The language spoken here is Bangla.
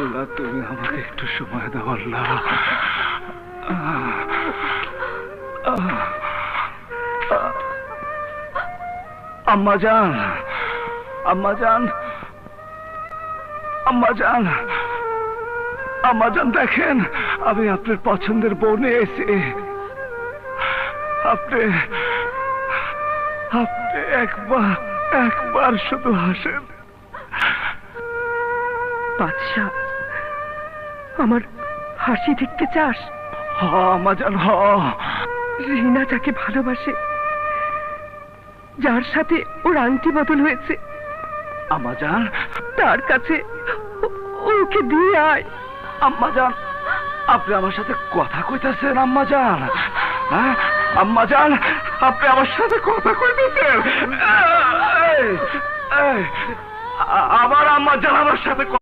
আল্লাহ, তুমি আমাকে একটু সময় দাও, আল্লাহ। আম্মা যান আম্মা যান আম্মা যান আম্মা যান দেখেন, আমি আপনার পছন্দের বউ নিয়ে এসে আপনি আপনি একবার একবার শুধু হাসেন। বাদশাহ। আমার হাসি দেখতে চাস? যান হ। রিনা যাকে ভালোবাসে যার সাথে ওর আংটি বদল হয়েছে আম্মা যান তার কাছে ওকে দিয়ে আয়। আম্মা যান আপনি আমার সাথে কথা কইতেছেন আম্মা যান হ্যাঁ? আম্মা যান আপনি আমার সাথে কথা কইতেছেন। আমার আম্মা যান আমার সাথে